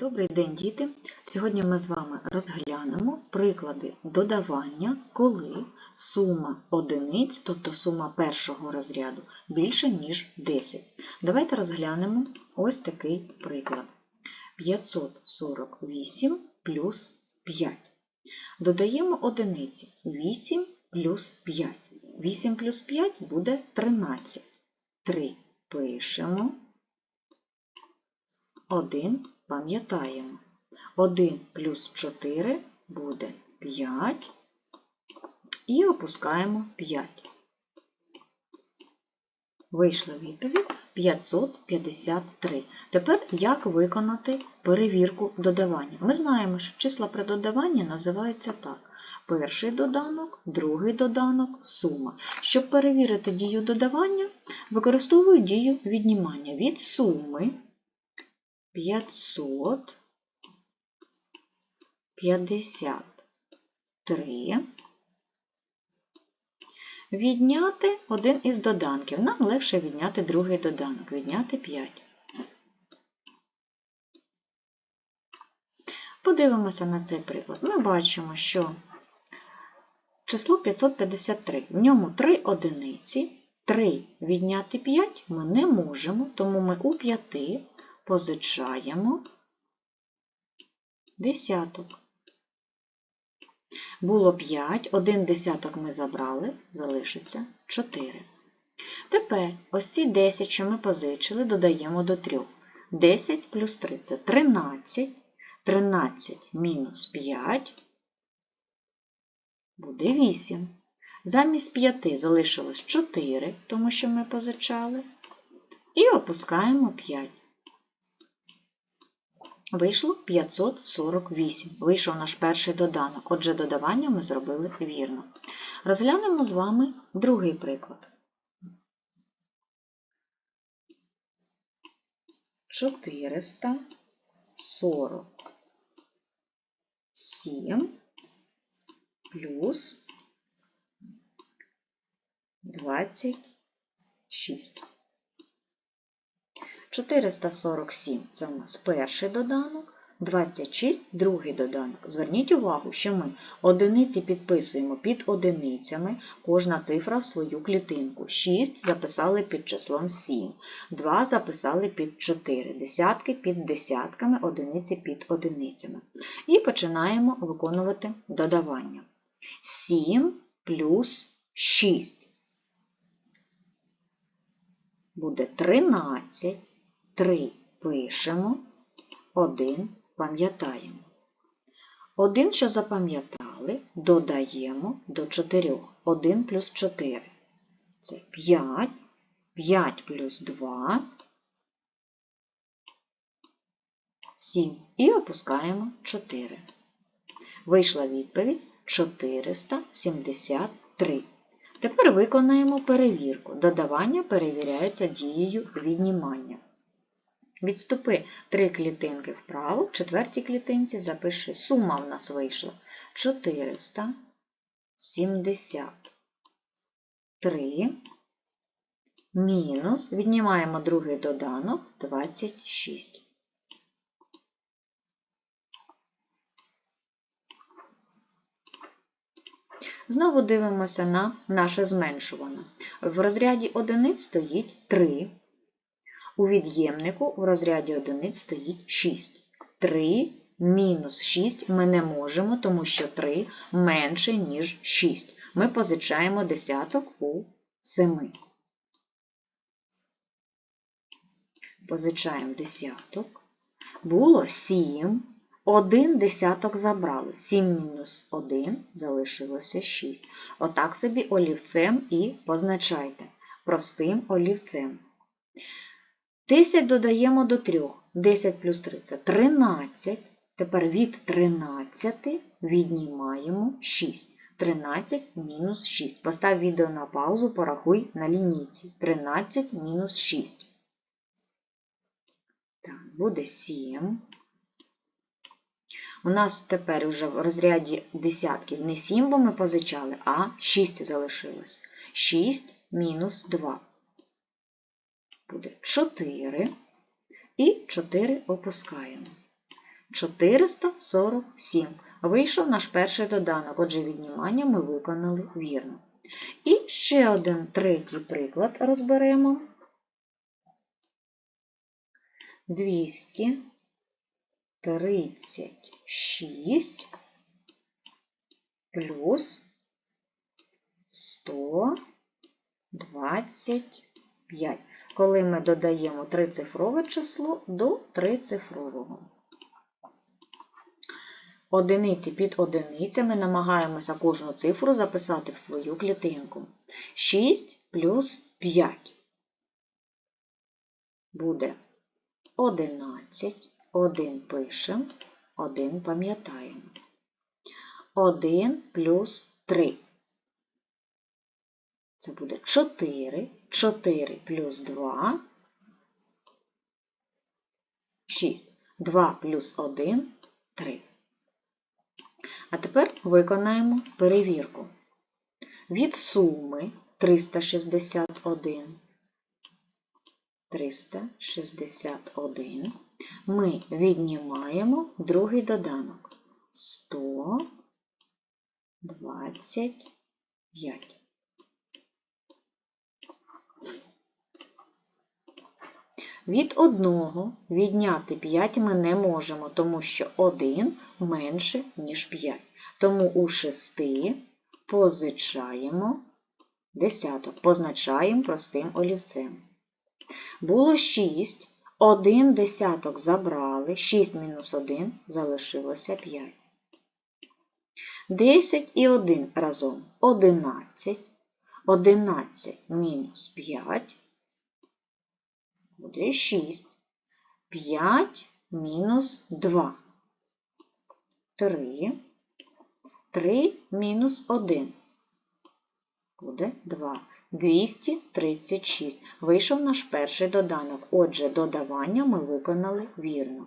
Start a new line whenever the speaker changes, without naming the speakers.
Добрий день, діти! Сьогодні ми з вами розглянемо приклади додавання, коли сума одиниць, тобто сума першого розряду, більше, ніж 10. Давайте розглянемо ось такий приклад. 548 плюс 5. Додаємо одиниці 8 плюс 5. 8 плюс 5 буде 13. 3 пишемо. 1 пам'ятаємо. 1 плюс 4 буде 5 і опускаємо 5. Вийшла відповідь 553. Тепер як виконати перевірку додавання? Ми знаємо, що числа при додаванні називаються так. Перший доданок, другий доданок, сума. Щоб перевірити дію додавання, використовую дію віднімання від суми 553 відняти один із доданків. Нам легше відняти другий доданок, відняти 5. Подивимося на цей приклад. Ми бачимо, що число 553, в ньому 3 одиниці, 3 відняти 5 ми не можемо, тому ми у 5 позичаємо десяток. Було 5, один десяток ми забрали, залишиться 4. Тепер ось ці 10, що ми позичили, додаємо до 3. 10 плюс 3 це 13. 13 мінус 5 буде 8. Замість 5 залишилось 4, тому що ми позичали. І опускаємо 5. Вийшло 548. Вийшов наш перший доданок. Отже, додавання ми зробили вірно. Розглянемо з вами другий приклад. 447 плюс 26. 447 це у нас перший доданок, 26 другий доданок. Зверніть увагу, що ми одиниці підписуємо під одиницями, кожна цифра в свою клітинку. 6 записали під числом 7, 2 записали під 4, десятки під десятками, одиниці під одиницями. І починаємо виконувати додавання. 7 плюс 6 буде 13. 3 пишемо, 1 пам'ятаємо. 1, що запам'ятали, додаємо до 4. 1 плюс 4. Це 5, 5 плюс 2, 7. І опускаємо 4. Вийшла відповідь 473. Тепер виконаємо перевірку. Додавання перевіряється дією віднімання. Відступи три клітинки вправо, в четвертій клітинці запиши. Сума в нас вийшла 473 мінус, віднімаємо другий доданок 26. Знову дивимося на наше зменшуване. В розряді одиниць стоїть 3. У від'ємнику в розряді одиниць стоїть 6. 3 мінус 6 ми не можемо, тому що 3 менше, ніж 6. Ми позичаємо десяток у 7. Позичаємо десяток. Було 7. Один десяток забрали. 7 мінус 1 залишилося 6. Отак собі олівцем і позначайте. Простим олівцем. 10 додаємо до 3. 10 плюс 3 це 13. Тепер від 13 віднімаємо 6. 13 мінус 6. Постав відео на паузу, порахуй на лінійці. 13 мінус 6. Так, буде 7. У нас тепер вже в розряді десятків не 7, бо ми позичали, а 6 залишилось. 6 мінус 2 буде 4. І 4 опускаємо. 447. Вийшов наш перший доданок, отже, віднімання ми виконали вірно. І ще один третій приклад розберемо. 236 плюс 125. Коли ми додаємо трицифрове число до трицифрового. Одиниці під одиницями намагаємося кожну цифру записати в свою клітинку. 6 плюс 5 буде 11. 1 пишемо, 1 пам'ятаємо. 1 плюс 3. Це буде 4. 4 плюс 2. 6. 2 плюс 1 3. А тепер виконаємо перевірку. Від суми 361 361 ми віднімаємо другий доданок 125. Від одного відняти 5 ми не можемо, тому що 1 менше, ніж 5. Тому у 6 позичаємо десяток, позначаємо простим олівцем. Було 6, 1 десяток забрали, 6 мінус 1 залишилося 5. 10 і 1 разом 11. 11 мінус 5 буде 6. 5 мінус 2. 3. 3 мінус 1. Буде 2. 236. Вийшов наш перший доданок. Отже, додавання ми виконали вірно.